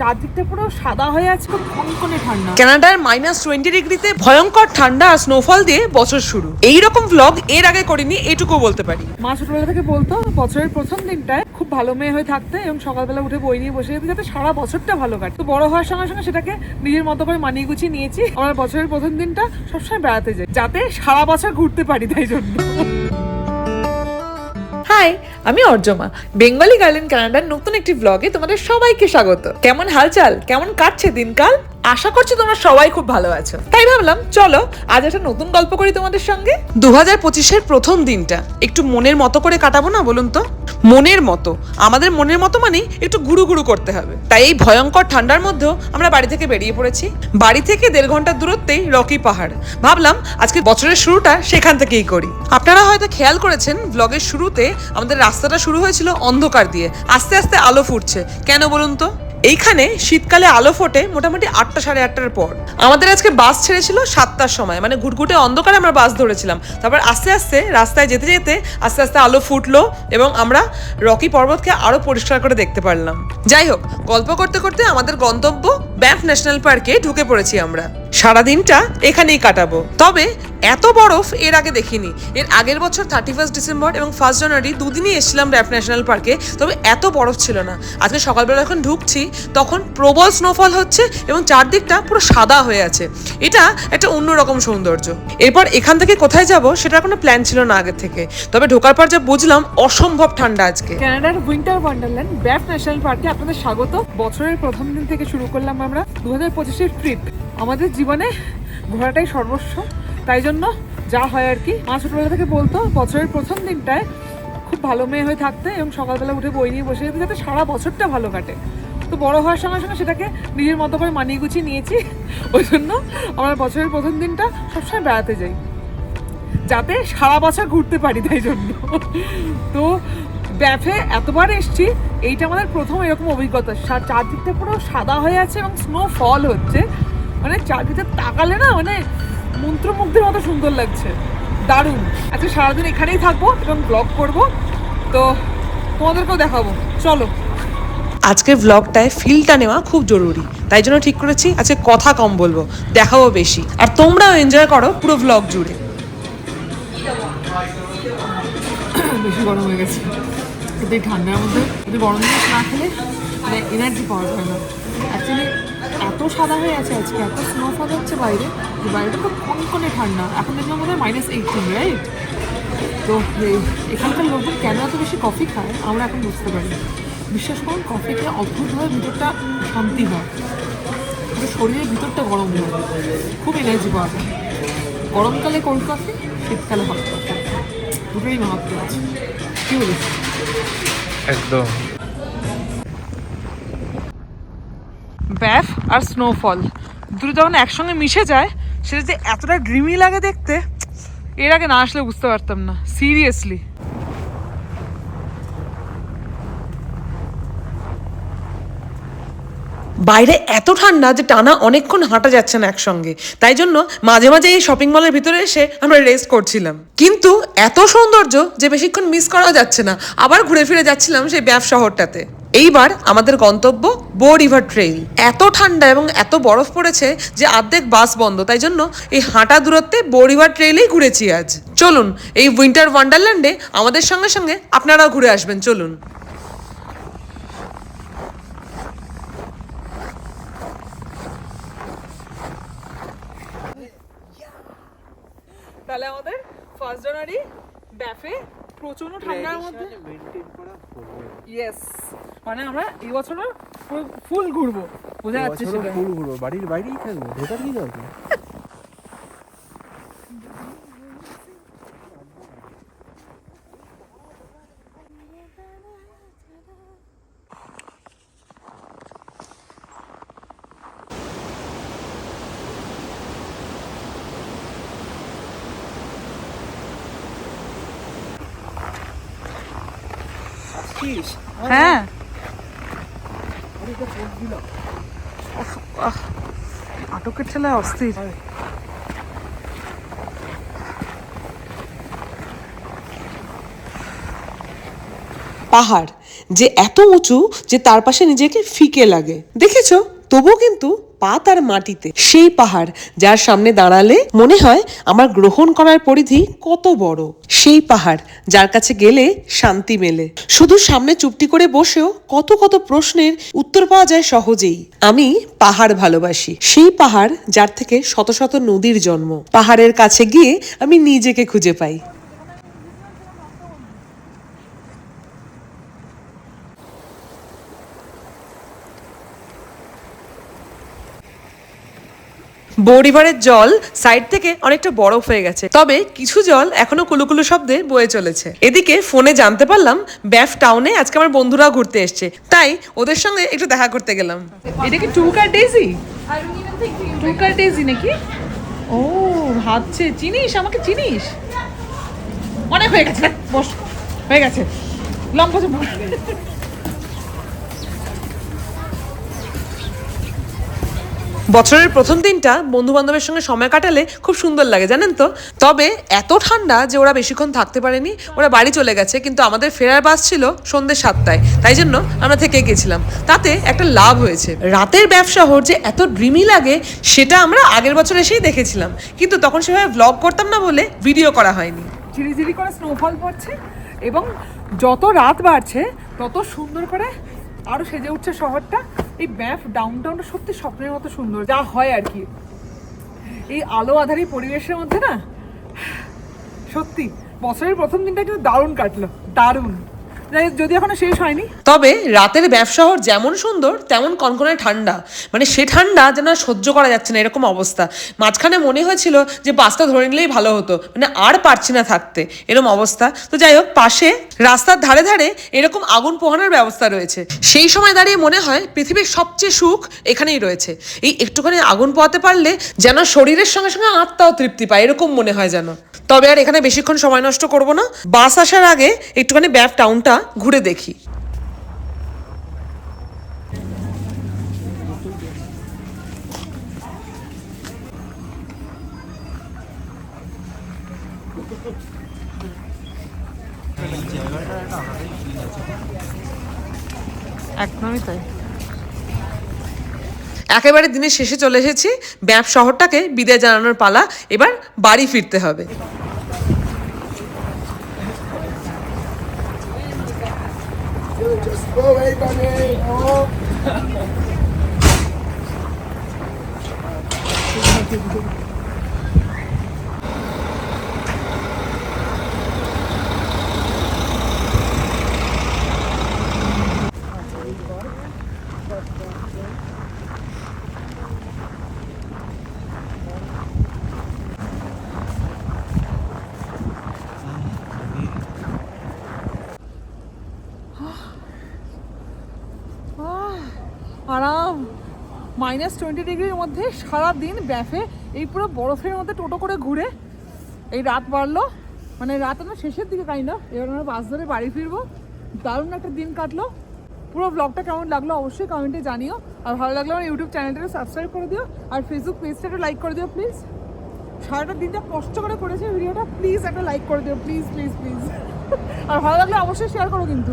চারদিকটা পুরো সাদা হয়ে আছে কনকনে ঠান্ডা। কানাডার মাইনাস টোয়েন্টি ডিগ্রিতে ভয়ঙ্কর ঠান্ডা আর স্নোফল দিয়ে বছর শুরু। এই রকম ভ্লগ এর আগে করিনি এইটুকু বলতে পারি। মা ছোটবেলা থেকে বলতো বছরের প্রথম দিনটায় খুব ভালো মেয়ে হয়ে থাকতে এবং সকালবেলা উঠে বই নিয়ে বসে যেতে যাতে সারা বছরটা ভালো কাটে। তো বড় হওয়ার সঙ্গে সঙ্গে সেটাকে নিজের মতো করে মানিয়ে গুছিয়ে নিয়েছি। আমার বছরের প্রথম দিনটা সবসময় বেড়াতে যাই যাতে সারা বছর ঘুরতে পারি তাই জন্য। হাই আমি অর্জমা। বেঙ্গলি গার্ল ইন কানাডার নতুন একটি ব্লগে তোমাদের সবাইকে স্বাগত। কেমন হালচাল? কেমন কাটছে দিনকাল? আশা করছি তোমরা সবাই খুব ভালো আছো। তাই ভাবলাম, চলো, আজ একটা নতুন গল্প করি তোমাদের সঙ্গে। দু হাজার পঁচিশের প্রথম দিনটা। একটু মনের মতো করে কাটাবো না, বলুন তো? মনের মতো। আমাদের মনের মতো মানেই একটু গুরু গুরু করতে হবে। তাই এই ভয়ঙ্কর ঠান্ডার মধ্যেও আমরা বাড়ি থেকে বেরিয়ে পড়েছি। বাড়ি থেকে দেড় ঘণ্টার দূরত্বেই রকি পাহাড়। ভাবলাম, আজকে বছরের শুরুটা সেখান থেকেই করি। আপনারা হয়তো খেয়াল করেছেন ব্লগের শুরুতে আমাদের রাস্তাটা শুরু হয়েছিল অন্ধকার দিয়ে। আস্তে আস্তে আলো ফুটছে। কেন বলুন তো? এইখানে শীতকালে আলো ফোটে মোটামুটি আটটা সাড়ে আটটার পর। আমাদের আজকে বাস ছেড়েছিল সাতটার সময় মানে ঘুটঘুটে অন্ধকারে আমরা বাস ধরেছিলাম। তারপর আস্তে আস্তে রাস্তায় যেতে যেতে আস্তে আস্তে আলো ফুটলো এবং আমরা রকি পর্বতকে আরও পরিষ্কার করে দেখতে পারলাম। যাই হোক, গল্প করতে করতে আমাদের গন্তব্য ব্যাম্প ন্যাশনাল পার্কে ঢুকে পড়েছি আমরা। সারাদিনটা এখানেই কাটাবো। তবে এত বরফ এর আগে দেখিনি। এর আগের বছর থার্টি ফার্স্ট ডিসেম্বর এবং ফার্স্ট জানুয়ারি দুদিনই এসেছিলাম র্যাপ ন্যাশনাল পার্কে, তবে এত বরফ ছিল না। আজকে সকালবেলা যখন ঢুকছি, তখন প্রবল স্নোফল হচ্ছে এবং চারদিকটা পুরো সাদা হয়ে আছে। এটা একটা অন্যরকম সৌন্দর্য। এরপর এখান থেকে কোথায় যাব সেটার কোনো প্ল্যান ছিল না আগে থেকে। তবে ঢোকার পর যা বুঝলাম, অসম্ভব ঠান্ডা আজকে। কানাডার উইন্টার ওয়ান্ডারল্যান্ড ব্যাফ ন্যাশনাল পার্কে আপনাদের স্বাগত। বছরের প্রথম দিন থেকে শুরু করলাম দু হাজার পঁচিশের ট্রিপ আমাদের জীবনে ঘোরাটাই সর্বস্ব। তাই জন্য যা হয় আর কি। মা ছোটবেলা থেকে বলতো, বছরের প্রথম দিনটায় খুব ভালো মেয়ে হয়ে থাকতে এবং সকালবেলা উঠে বই নিয়ে বসে যেতে যাতে সারা বছরটা ভালো কাটে। তো বড় হওয়ার সঙ্গে সঙ্গে সেটাকে নিজের মতো করে মানিয়ে গুছিয়ে নিয়েছি। ওই জন্য আমরা বছরের প্রথম দিনটা সবসময় বেড়াতে যাই। যাতে সারা বছর ঘুরতে পারি, তাই জন্য। তো ব্যাফে এতবার এসছি এইটা আমাদের প্রথম এরকম অভিজ্ঞতা। চারদিকটা পুরো সাদা হয়ে আছে এবং স্নো ফল হচ্ছে। মানে চারদিকে তাকালে না মানে মন্ত্রমুগ্ধের মতো সুন্দর লাগছে। দারুণ। আজকে সারাদিন এখানেই থাকব এবং ব্লগ করব। তো তোমাদেরকেও দেখাবো। চলো। আজকের ব্লগটায় ফিলটা নেওয়া খুব জরুরি। তাই জন্য ঠিক করেছি আজকে কথা কম বলব দেখাবো বেশি। আর তোমরাও এনজয় করো পুরো ব্লগ জুড়ে। বেশি গরম হয়ে গেছে। এই ঠান্ডার মধ্যে যদি গরম জিনিস না খেলে মানে এনার্জি পাওয়া যায় না। অ্যাকচুয়ালি এত সাদা হয়ে আছে আজকে, এত স্নোফল হচ্ছে বাইরে, যে বাইরেটা খুব কনকনে ঠান্ডা। এখন দেখলাম বোধহয় মাইনাস এইটিন রাইট তো এখানকার লোকজন কেন এত বেশি কফি খায়, আমরা এখন বুঝতে পারি বিশ্বাস করুন কফিতে অদ্ভুতভাবে ভিতরটা শান্তি হয়। শরীরের ভিতরটা গরম হয়। খুব এনার্জি পাওয়া যায়। গরমকালে কোল্ড কফি শীতকালে হট কফি দুটোই মাহাত্ম আছে। কি বলিস? একদম। ব্যাফ আর স্নোফল দুটো যখন একসঙ্গে মিশে যায়, সেটা যে এতটা ড্রিমি লাগে দেখতে, এর আগে না আসলে বুঝতে পারতাম না সিরিয়াসলি বাইরে এত ঠান্ডা যে টানা অনেকক্ষণ হাঁটা যাচ্ছে না একসঙ্গে। তাই জন্য মাঝে মাঝে এই শপিং মলের ভিতরে এসে আমরা রেস্ট করছিলাম। কিন্তু এত সৌন্দর্য যে বেশিক্ষণ মিস করা যাচ্ছে না, আবার ঘুরে ফিরে যাচ্ছিলাম সেই ব্যাপ শহরটাতে। এইবার আমাদের গন্তব্য বো রিভার ট্রেইল এত ঠান্ডা এবং এত বরফ পড়েছে যে অর্ধেক বাস বন্ধ, তাই জন্য এই হাঁটা দূরত্বে বো রিভার ট্রেইলেই ঘুরেছি আজ। চলুন, এই উইন্টার ওয়ান্ডারল্যান্ডে আমাদের সঙ্গে সঙ্গে আপনারাও ঘুরে আসবেন, চলুন। তাহলে আমাদের ফার্স্ট জানুয়ারি ব্যাফে প্রচণ্ড ঠান্ডার মধ্যে ইয়েস মানে আমরা এই বছর ফুল ঘুরবো। বোঝা যাচ্ছে ফুল ঘুরবো। বাড়ির বাইরেই থাকব। ভেতর কি দরকার? হ্যাঁ। আহ, আটকের ঠেলায় অস্থির। পাহাড় যে এত উঁচু যে তার পাশে নিজেকে ফিকে লাগে। দেখেছ? তবুও কিন্তু পা তার মাটিতে। সেই পাহাড় যার সামনে দাঁড়ালে মনে হয় আমার গ্রহণ করার পরিধি কত বড়। সেই পাহাড় যার কাছে গেলে শান্তি মেলে। শুধু সামনে চুপটি করে বসেও কত কত প্রশ্নের উত্তর পাওয়া যায় সহজেই। আমি পাহাড় ভালোবাসি। সেই পাহাড় যার থেকে শত শত নদীর জন্ম। পাহাড়ের কাছে গিয়ে আমি নিজেকে খুঁজে পাই। রিভারের জল সাইড থেকে অনেকটা বরফ হয়ে গেছে। তবে কিছু জল এখনও কুলুকুলু শব্দে বয়ে চলেছে। এদিকে ফোনে জানতে পারলাম, ব্যাফ টাউনে আজকে আমার বন্ধুরাও ঘুরতে এসছে। তাই ওদের সঙ্গে একটু দেখা করতে গেলাম। এটা কি টু কার ডেজি টু কার ডেজি নাকি? ও, ভাবছে, চিনিস? আমাকে চিনিস? অনেক হয়ে গেছে। বস, হয়ে গেছে। লম্বা বছরের প্রথম দিনটা বন্ধু বান্ধবের সঙ্গে সময় কাটালে খুব সুন্দর লাগে, জানেন তো? তবে এত ঠান্ডা যে ওরা বেশিক্ষণ থাকতে পারেনি, ওরা বাড়ি চলে গেছে, কিন্তু আমাদের ফেরার বাস ছিল সন্ধ্যে সাতটায়, তাই জন্য আমরা থেকে গেছিলাম। তাতে একটা লাভ হয়েছে। রাতের ব্যবসাহর যে এত ড্রিমি লাগে, সেটা আমরা আগের বছর এসেই দেখেছিলাম। কিন্তু তখন সেভাবে ব্লগ করতাম না বলে ভিডিও করা হয়নি। ঝিরিঝিরি করে স্নোফল পড়ছে এবং যত রাত বাড়ছে, তত সুন্দর করে আরও সেজে উঠছে শহরটা। এই ব্যাফ ডাউন টাউনটা সত্যি স্বপ্নের মতো সুন্দর, যা হয় আর কি। এই আলো আধারি পরিবেশের মধ্যে না, সত্যি, বছরের প্রথম দিনটা কিন্তু দারুণ কাটলো, দারুণ। যদি এখনও শেষ হয়নি। তবে রাতের ব্যবসাহর যেমন সুন্দর, তেমন কনকনে ঠান্ডা। মানে সে ঠান্ডা যেন সহ্য করা যাচ্ছে না, এরকম অবস্থা। মাঝখানে মনে হয়েছিল যে বাসটা ধরে নিলেই ভালো হতো মানে আর পারছি না থাকতে এরকম অবস্থা। তো যাই হোক, পাশে, রাস্তার ধারে ধারে এরকম আগুন পোহানোর ব্যবস্থা রয়েছে। সেই সময় দাঁড়িয়ে মনে হয় পৃথিবীর সবচেয়ে সুখ এখানেই রয়েছে। এই একটুখানি আগুন পোহাতে পারলে যেন শরীরের সঙ্গে সঙ্গে আত্মাও তৃপ্তি পায়, এরকম মনে হয় যেন। তবে আর এখানে বেশিক্ষণ সময় নষ্ট করব না। বাস আসার আগে একটুখানি ব্যাপ, টাউনটা ঘুরে দেখি। একদমই তাই। একেবারে দিনের শেষে চলে এসেছি ব্যাপ শহরটাকে বিদায় জানানোর পালা। এবার বাড়ি ফিরতে হবে। Just go away, buddy. Thank you. Minus twenty ডিগ্রির মধ্যে সারা দিন ব্যাফে এই পুরো বরফের মধ্যে টোটো করে ঘুরে এই রাত বাড়লো। মানে রাত আমরা শেষের দিকে কাইন্ড এবার আমরা বাস ধরে বাড়ি ফিরবো। দারুণ একটা দিন কাটলো। পুরো ব্লগটা কেমন লাগল অবশ্যই কমেন্টে জানিও। আর ভালো লাগল আমার ইউটিউব চ্যানেলটাকে সাবস্ক্রাইব করে দিও। আর ফেসবুক পেজটাকে লাইক করে দিও প্লিজ সারাটা দিনটা কষ্ট করে করেছে ভিডিওটা। প্লিজ একটা লাইক করে দিও। প্লিজ প্লিজ প্লিজ আর ভালো লাগলে অবশ্যই শেয়ার করো কিন্তু।